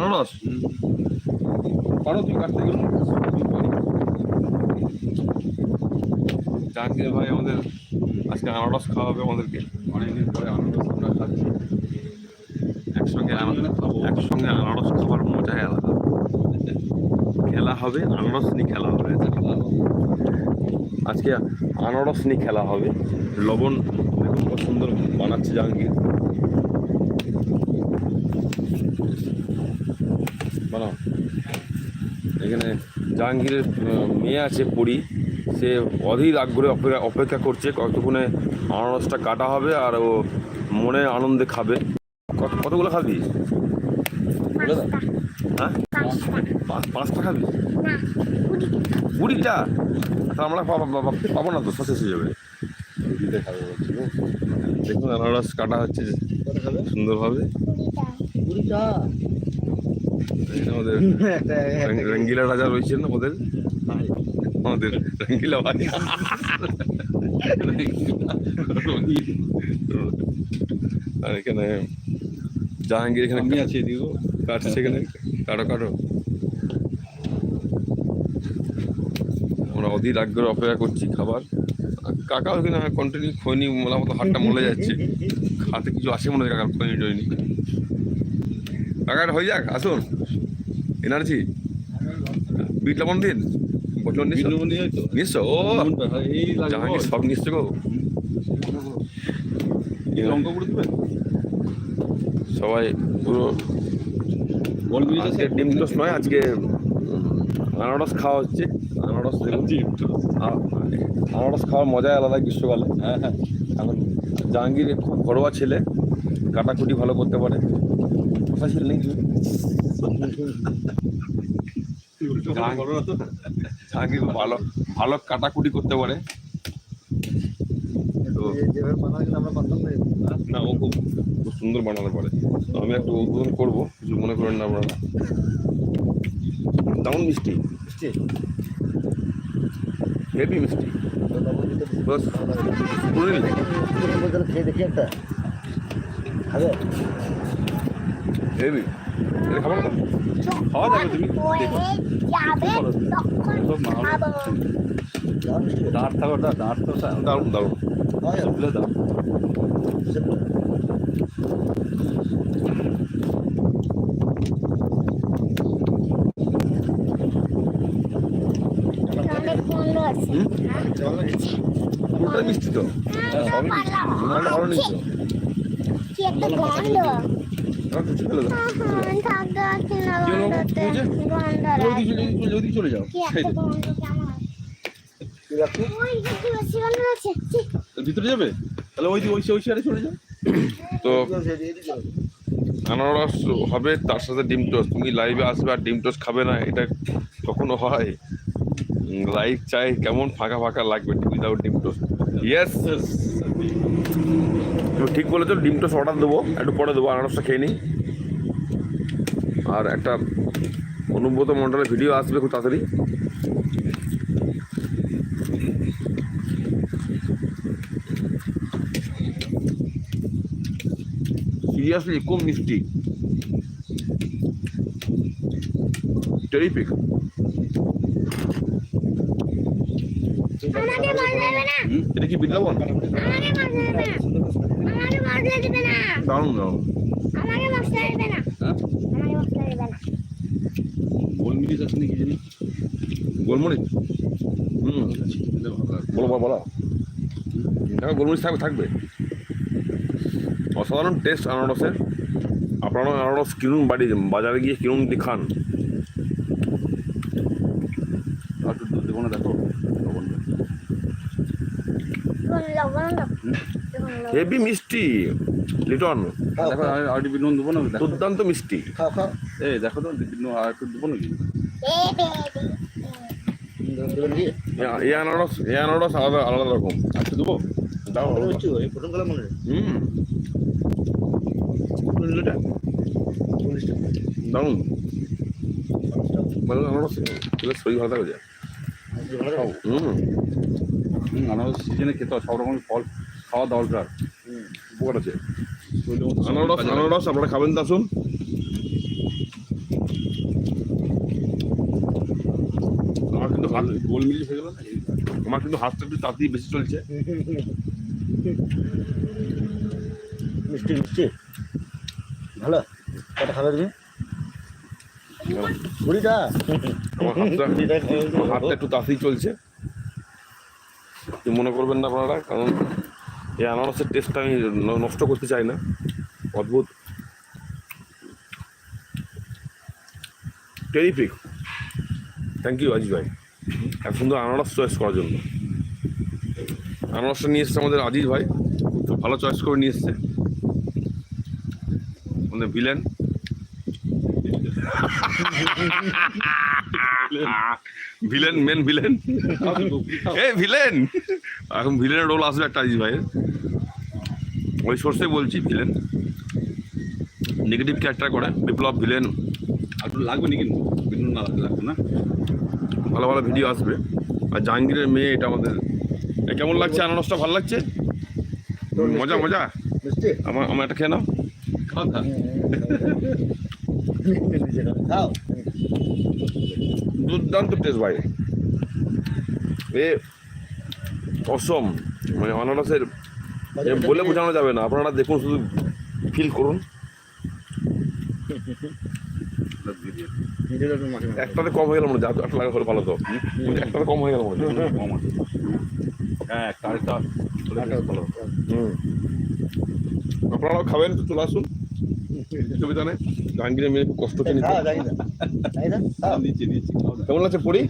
আনারস? পারো তুমি কাটতে গেলে। জাহাঙ্গীর ভাই আমাদের আজকে আনারস খাওয়াবে আমাদেরকে। অনেকদিন পরে আনন্দ আমরা খাচ্ছি। একসঙ্গে একসঙ্গে আনারস খাবার মজাই আলাদা। খেলা হবে আনারস নিয়ে খেলা হবে। আজকে আনারস নিয়ে খেলা হবে। লবণ খুব সুন্দর বানাচ্ছে জাহাঙ্গীর। বানাও এখানে জাহাঙ্গীরের মেয়ে আছে পড়ি সে অধীর আগ্রহে অপেক্ষা অপেক্ষা করছে কতক্ষণে আনারসটা কাটা হবে আর ও মনে আনন্দে খাবে। কত- কতগুলো খাবি? বলে হ্যাঁ? পাঁচ পাঁচটা খাবি? কুড়িটা। তা আমরা পাবো না তো শেষ হয়ে যাবে। দেখুন আনারস কাটা হচ্ছে সুন্দরভাবে। রঙ্গিলা রাজা রয়েছেন ওদের? আমাদের রঙ্গিলা ভাই। আর এখানে জাহাঙ্গীর এখানে আমি আছি গো। কাটছে এখানে। কাটো কাটো। আমরা অধীর আগ্রহে অপেক্ষা করছি খাবার। কাকা ওখানে কন্টিনিউ খৈনি মোলা মতো হাতটা মলে যাচ্ছে। হাতে কিছু আসে মনে হয় কাকার খৈনি টৈনি কাকা হয়ে যাক আসুন। এনার্জি। বিট লবণ দিন বচন নিশ্চয়? ও জাহাঙ্গীর সব নিশ্চয় গো। সবাই পুরো আজকে ডিম টোস্ট নয় আজকে আনারস খাওয়া হচ্ছে। আনারস দেখুন। আ- আনারস খাওয়ার মজাই আলাদা গ্রীষ্মকালে। হ্যাঁ হ্যাঁ। এখন জাহাঙ্গীর খুব ঘরোয়া ছেলে। কাটাকুটি ভালো করতে পারে। জাহাঙ্গীর- ভালো ভালো কাটাকুটি করতে পারে। না, ও খুব খুব সুন্দর বানাতে পারে। তো আমি একটু উদ্বোধন করব, কিছু মনে করেন না আপনারা। দারুণ মিষ্টি মিষ্টি। হেভি মিষ্টি। বাস? বলতে খেয়ে দেখি একটা খাবে হেভি। এটা খাব না? খাওয়া যাবে তুমি। দাঁড় থাকো দাঁড় তো দারুণ দারুণ। খাওয়া পুরোটাই মিষ্টি তো। হ্যাঁ, সবই মিষ্টি মালটা ভালো নিচ্ছ চলে যাও ভিতরে যাবে তাহলে ওই চলে যাও। তো আনারস হবে তার সাথে ডিম টোস্ট। তুমি লাইভে আসবে আর ডিম টোস্ট খাবে না এটা কখনো হয়? লাইভ চাই, কেমন ফাঁকা ফাঁকা লাগবে উইদাউট ডিম টোস্ট। ইয়েস তুমি ঠিক বলেছ, ডিম টোস্ট অর্ডার দেবো, একটু পরে দেবো আনারসটা খেয়ে নিই। আর একটা অনুব্রত মণ্ডলের ভিডিও আসবে খুব তাড়াতাড়ি। সিরিয়াসলি খুব মিষ্টি। টেরিফিক আমাকে বদলাবে না এটা কি বিদ্যাবন আমাকে বদলাবে না আমাকে বদলা দিবে না দারুণ দারুণ আমাকে মশলা দিবে না হ্যাঁ আমাকে মশলা দিবে না গোল মিরিচ আছে নাকি জানি? গোলমরিচ? হুম। বলো বলো দেখো গোলমরিচ থাকবে থাকবে। অসাধারণ টেস্ট আনারসের। আপনারা আনারস কিনুন, বাড়ি বাজারে গিয়ে কিনুন খান আর একটু দুধ দেবো না দেখো লবণটা। কোন লবণ দাও কোন লবণ হেভি মিষ্টি লিটন। দেখো আর একটু নুন দেবো না? দেখো। দুর্দান্ত মিষ্টি। এই দেখো তো নুন আর একটু দেবো নাকি? এ- এই আনারস এই আনারস আলাদা আলাদা রকম। একটু দেবো? দাও হয়। হুম। চল্লিশটা মানে আনারস শরীর ভালো থাকবে হুম। আনারস সিজনে খেতে হয় সব রকমের ফল খাওয়া দরকার উপকার আছে। আনারস আনারস আপনারা খাবেন তো আসুন আমার কিন্তু হাত গোল মিলিয়ে হয়ে গেল আমার কিন্তু হাতটা একটু তাড়াতাড়ি বেশি চলছে। মিষ্টি মিষ্টি। ভালো? কটা খাবে তুমি? ঘুড়িটা আমার হাতটা একটু তাড়াতাড়ি চলছে। মনে করবেন না আপনারা, কারণ এই আনারসের টেস্টটা আমি নষ্ট করতে চাই না। অদ্ভুত। টেরিফিক থ্যাংক ইউ আজিজ ভাই। এত সুন্দর আনারস চয়েস করার জন্য। আনারসটা নিয়ে এসছে আমাদের আজিজ ভাই। খুব ভালো চয়েস করে নিয়ে এসছে। আমাদের ভিলেন ভিলেন মেন ভিলেন এ ভিলেন এখন ভিলেনের রোল আসবে একটা আজিজ ভাইয়ের। ওই সোর্সে বলছি ভিলেন নেগেটিভ ক্যারেক্টার করে বিপ্লব ভিলেন আর একটু লাগবে নাকি? বিন্দু না লাগবে লাগবে না? ভালো ভালো ভিডিও আসবে। আর জাহাঙ্গীরের মেয়ে এটা আমাদের কেমন লাগছে? আনারসটা ভালো লাগছে? মজা মজা? আমার আমার একটা খেয়ে নাও। খাও। দুর্দান্ত টেস্ট ভাই। এ অসম মানে আনারসের বলে বোঝানো যাবে না আপনারা দেখুন শুধু ফিল করুন। একটাতে কম হয়ে গেল মনে হচ্ছে একটা লাগা হলে ভালো তো। একটাতে কম হয়ে গেল মনে হচ্ছে কম আছে। হ্যাঁ একটা আরেকটা ভালো হতো। হুম। আপনারাও খাবেন তো চলে আসুন। সুবিধা নেই। জাহাঙ্গীরের মেয়ে খুব কষ্ট হচ্ছে না। কেমন লাগছে পড়ি?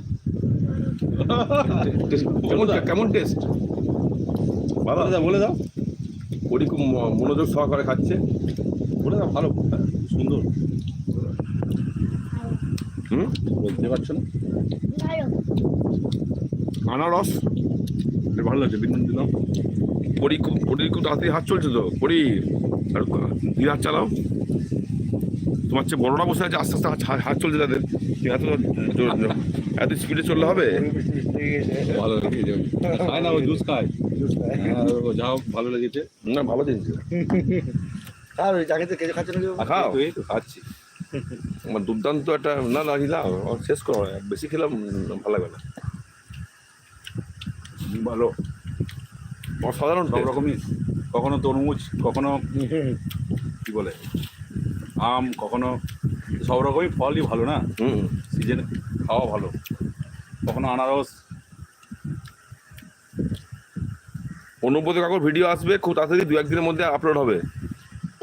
কেমন কেমন টেস্ট? ভালো বলে দাও বলে দাও। পড়ি খুব মনোযোগ সহকারে খাচ্ছে। বলে দাও ভালো। সুন্দর। হুম? বলতে পারছ না? আনারস। বেশ ভালো লাগছে বিন্দু দিলাম। খুব পড়ি খুব তাড়াতাড়ি হাত চলছে তো পড়ি। আর হাত চালাও। তোমার চেয়ে বড়রা বসে আছে আস্তে আস্তে হাত- চলছে তাদের। এত জোর- এত স্পিডে চললে হবে? ভালো লেগেছে খায় না ও জুস খায়। জুস খায়। হ্যাঁ, ও যা হোক ভালো লেগেছে। না ভালো জিনিস খাও, ওই চাকরিতে কেটে খাচ্ছে বাবা? খাও। তো এই তো খাচ্ছি। আমার দুর্দান্ত একটা না না না শেষ করো বেশি খেলাম ভালো লাগবে না। ভালো। অসাধারণ সব রকমই। কখনো তরমুজ কখনো কি বলে? আম কখনো সব রকমই ফলই ভালো না? হুম। সিজনে খাওয়া ভালো। কখনো আনারস? অনুব্রত কাকুর ভিডিও আসবে খুব তাড়াতাড়ি দু একদিনের মধ্যে আপলোড হবে।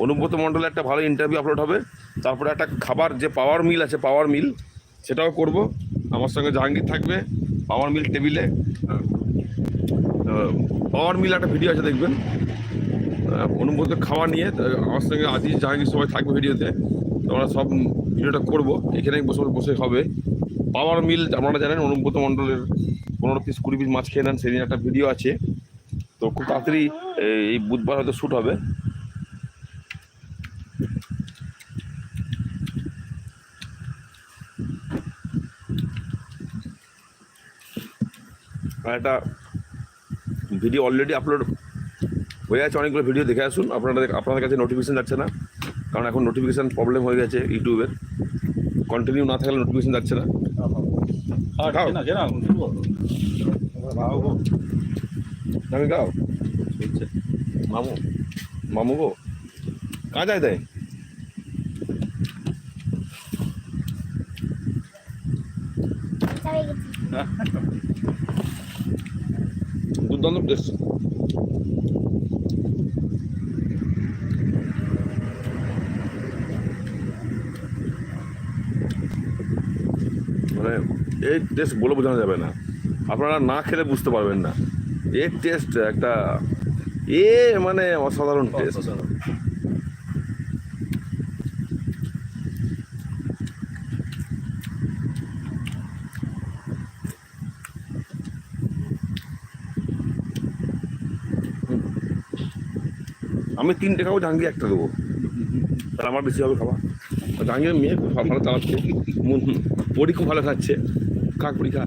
অনুব্রত মণ্ডলের একটা ভালো ইন্টারভিউ আপলোড হবে। তারপরে একটা খাবার যে পাওয়ার মিল আছে পাওয়ার মিল সেটাও করব। আমার সঙ্গে জাহাঙ্গীর থাকবে পাওয়ার মিল টেবিলে পাওয়ার মিল একটা ভিডিও আছে দেখবেন। অনুব্রত খাওয়া নিয়ে আমার সঙ্গে আজিজ জাহাঙ্গীর সবাই থাকবে ভিডিওতে আমরা সব ভিডিওটা করব। এখানে বসে বসে হবে। পাওয়ার মিল, আপনারা জানেন, অনুব্রত মণ্ডলের পনেরো পিস, কুড়ি পিস মাছ খেয়ে নেন, সেদিন একটা ভিডিও আছে। তো খুব তাড়াতাড়ি এই বুধবার হয়তো শ্যুট হবে। আর একটা ভিডিও অলরেডি আপলোড হয়ে আছে অনেকগুলো ভিডিও দেখে আসুন। আপনাদের আপনাদের কাছে নোটিফিকেশান যাচ্ছে না। কারণ এখন নোটিফিকেশান প্রবলেম হয়ে গেছে ইউটিউবের কন্টিনিউ না থাকলে নোটিফিকেশান যাচ্ছে না। খাও। খাও। গাও মামু মামু গো কাঁ যায় তাই সবাই গেছি। দুর্দান্ত টেস্ট মানে এই টেস্ট বলে বোঝানো যাবে না। আপনারা না খেলে বুঝতে পারবেন না। এর টেস্ট একটা এ মানে অসাধারণ টেস্ট আমি তিনটে খাব জাহাঙ্গীর একটা দেবো। তাহলে আমার বেশি হবে আর জাহাঙ্গীর মেয়ে খুব ভালো চালাচ্ছে বড়ি খুব ভালো খাচ্ছে। কাক বড়ি খা।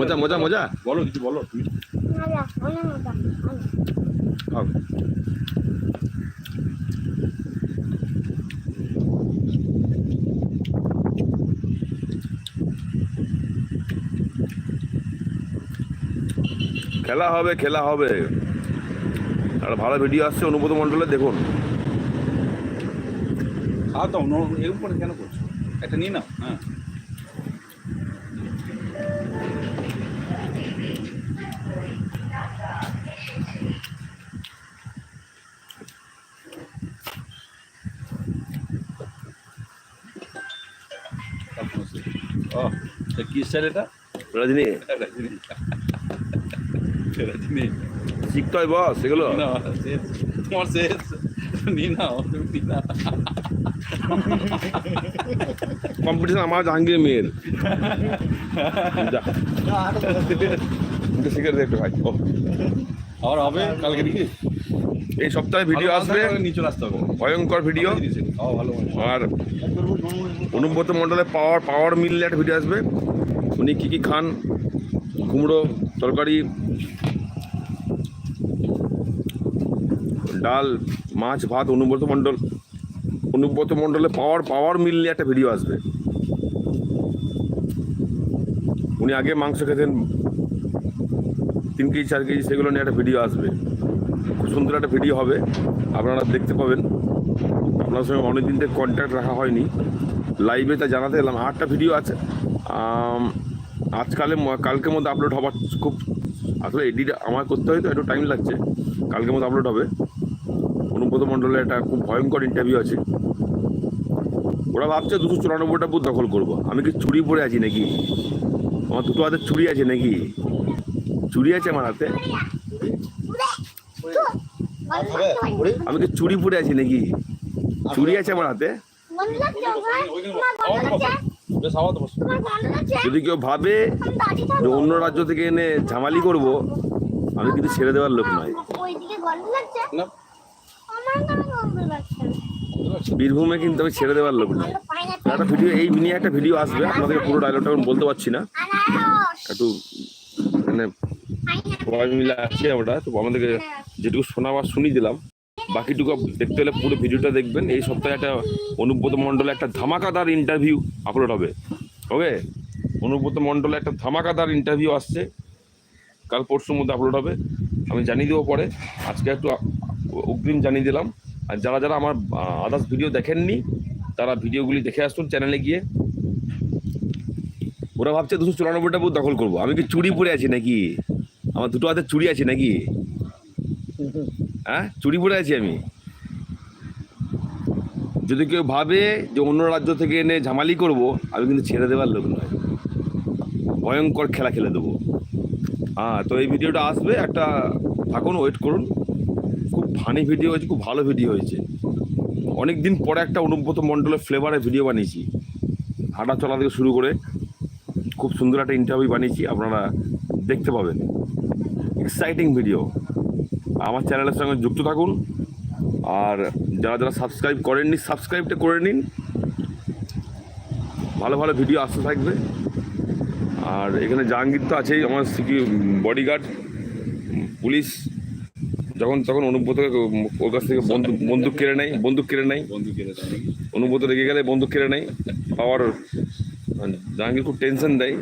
মজা মজা মজা? বলো কিছু বলো। খেলা হবে খেলা হবে। আর ভালো ভিডিও আসছে অনুব্রত মণ্ডলে দেখুন। খাওয়া দাও ন- এরকম করে কেন করছ? একটা নিয়ে নাও হ্যাঁ। ও কি স্যার এটা? রজনী। রজনী। শিখতে হয় বস এগুলো। তোমার শেষ। নিয়ে নাও তুমি নাও। কম্পিটিশন আমার জাহাঙ্গীর মেয়ের। দেখতে ভাই। ও। আর হবে কালকে নাকি এই সপ্তাহে ভিডিও আসবে। নিচে আসতে হবে। ভয়ঙ্কর ভিডিও। খাওয়া ভালো আর অনুব্রত মণ্ডলের পাওয়ার পাওয়ার মিললে একটা ভিডিও আসবে। উনি কী কী খান? কুমড়ো তরকারি ডাল, মাছ, ভাত, অনুব্রত মণ্ডল। অনুব্রত মণ্ডলের পাওয়ার পাওয়ার মিললে একটা ভিডিও আসবে। উনি আগে মাংস খেতেন। তিন কেজি, চার কেজি, সেগুলো নিয়ে একটা ভিডিও আসবে। খুব সুন্দর একটা ভিডিও হবে। আপনারা দেখতে পাবেন। আপনার সঙ্গে অনেকদিন থেকে কন্ট্যাক্ট রাখা হয়নি। লাইভে তা জানাতে এলাম। আটটা ভিডিও আছে। আজকালে কালকের মধ্যে আপলোড হবার খুব আসলে এডিট আমার করতে হয় তো, একটু টাইম লাগছে। কালকের মধ্যে আপলোড হবে। অনুব্রত মণ্ডলের একটা খুব ভয়ঙ্কর ইন্টারভিউ আছে। ওরা ভাবছে দুশো চুরানব্বইটা বুথ দখল করব। আমি কি চুরি পরে আছি নাকি? আমার দুটো হাতে চুরি আছে নাকি? চুরি আছে আমার হাতে? আমি কি চুরি পরে আছি নাকি? চুরি আছে আমার হাতে? যদি কেউ ভাবে যে অন্য রাজ্য থেকে এনে ঝামালি করব, আমি কিন্তু ছেড়ে দেওয়ার লোক নয়। বীরভূমে কিন্তু আমি ছেড়ে দেওয়ার লোক নয় না একটা ভিডিও, এই নিয়ে একটা ভিডিও আসবে, আপনাদেরকে পুরো ডায়লগটা এখন বলতে পারছি না। একটু মানে সবাই মিলে আছি আমরা, তো আমাদেরকে যেটুকু শোনাবার শুনিয়ে দিলাম। বাকিটুকু দেখতে হলে পুরো ভিডিওটা দেখবেন। এই সপ্তাহে একটা অনুব্রত মণ্ডলে একটা ধামাকাদার ইন্টারভিউ আপলোড হবে। ওকে? অনুব্রত মণ্ডলে একটা ধামাকাদার ইন্টারভিউ আসছে। কাল পরশুর মধ্যে আপলোড হবে। আমি জানিয়ে দেবো পরে। আজকে একটু অগ্রিম জানিয়ে দিলাম। আর যারা যারা আমার আদার্স ভিডিও দেখেননি, তারা ভিডিওগুলি দেখে আসুন চ্যানেলে গিয়ে। ওরা ভাবছে দুশো চুরানব্বইটা বুথ দখল করব। আমি কি চুরি পরে আছি নাকি? আমার দুটো হাতে চুরি আছে নাকি? হ্যাঁ চুরি পরে আছি আমি। যদি কেউ ভাবে যে অন্য রাজ্য থেকে এনে ঝামালি করব, আমি কিন্তু ছেড়ে দেওয়ার লোক নয়। ভয়ঙ্কর খেলা খেলে দেবো। হ্যাঁ তো এই ভিডিওটা আসবে। একটা, থাকুন ওয়েট করুন। খুব ফানি ভিডিও হয়েছে, খুব ভালো ভিডিও হয়েছে। অনেক দিন পরে একটা অনুব্রত মণ্ডলের ফ্লেভারে ভিডিও বানিয়েছি। হাঁটা চলা থেকে শুরু করে খুব সুন্দর একটা ইন্টারভিউ বানিয়েছি, আপনারা দেখতে পাবেন। এক্সাইটিং ভিডিও আমার চ্যানেলের সঙ্গে যুক্ত থাকুন। আর যারা যারা সাবস্ক্রাইব করেননি সাবস্ক্রাইবটা করে নিন। ভালো ভালো ভিডিও আসতে থাকবে। আর এখানে জাহাঙ্গীর তো আছেই, আমার সিকি বডিগার্ড পুলিশ। যখন তখন অনুব্রতকে ওর কাছ থেকে বন্দুক বন্দুক কেড়ে নেয় বন্দুক কেড়ে নেয়। বন্ধু কেড়ে অনুব্রত রেগে গেলে বন্দুক কেড়ে নেয়। পাওয়ার জাহাঙ্গীর খুব টেনশন দেয়।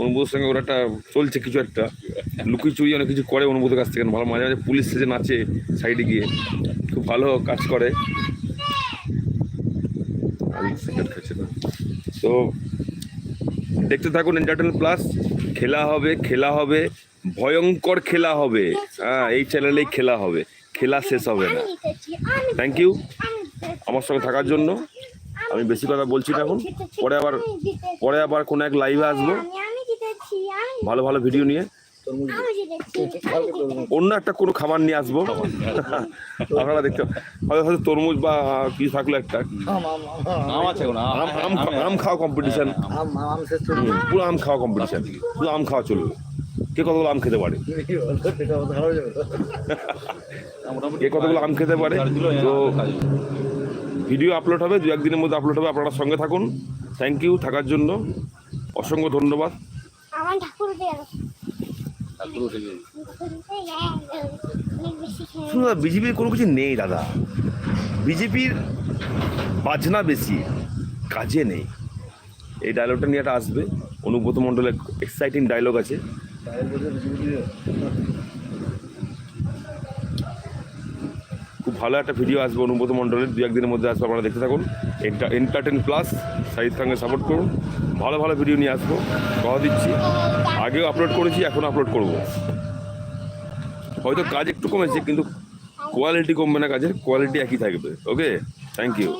অনুব্রতর সঙ্গে ওর একটা চলছে কিছু একটা। লুকি চুরি অনেক কিছু করে অনুব্রতের কাছ থেকে। ভালো মাঝে মাঝে পুলিশ সেজে নাচে সাইডে গিয়ে। খুব ভালো কাজ করে। তো দেখতে থাকুন এন্টারটেন প্লাস খেলা হবে খেলা হবে, ভয়ঙ্কর খেলা হবে। হ্যাঁ এই চ্যানেলেই খেলা হবে। খেলা শেষ হবে না। থ্যাংক ইউ আমার সঙ্গে থাকার জন্য। আমি বেশি কথা বলছি না এখন। পরে আবার পরে আবার কোনো এক লাইভে আসব। ভালো ভালো ভিডিও নিয়ে। অন্য একটা কোনো খাবার নিয়ে আসব। আপনারা দেখতে হয়তো হয়তো তরমুজ বা কি থাকল একটা। আম আছে খাওয়া কম্পিটিশন পুরো আম খাওয়া কম্পিটিশন পুরো আম খাওয়া চলবে। কে কতগুলো আম খেতে পারে? কে কতগুলো আম খেতে পারে? তো ভিডিও আপলোড হবে দু একদিনের মধ্যে আপলোড হবে আপনারা সঙ্গে থাকুন। থ্যাংক ইউ থাকার জন্য। অসংখ্য ধন্যবাদ। আমার ঠাকুর শুনুন দাদা, বিজেপির কোনো কিছু নেই দাদা। বিজেপির বাজনা বেশি, কাজে নেই। এই ডায়লগটা নিয়ে একটা আসবে। অনুব্রত মণ্ডলের এক্সাইটিং ডায়লগ আছে বাইরে বসে ভিডিও ভিডিও খুব ভালো একটা ভিডিও আসবে অনুব্রত মণ্ডলের। দু একদিনের মধ্যে আসবে, আপনারা দেখতে থাকুন। এটা এন্টারটেন প্লাস সাহিদ খানকে সাপোর্ট করুন। ভালো ভালো ভিডিও নিয়ে আসব, কথা দিচ্ছি। আগেও আপলোড করেছি, এখন আপলোড করব। হয়তো কাজ একটু কমেছে, কিন্তু কোয়ালিটি কমবে না, কাজের কোয়ালিটি একই থাকবে ওকে থ্যাংক ইউ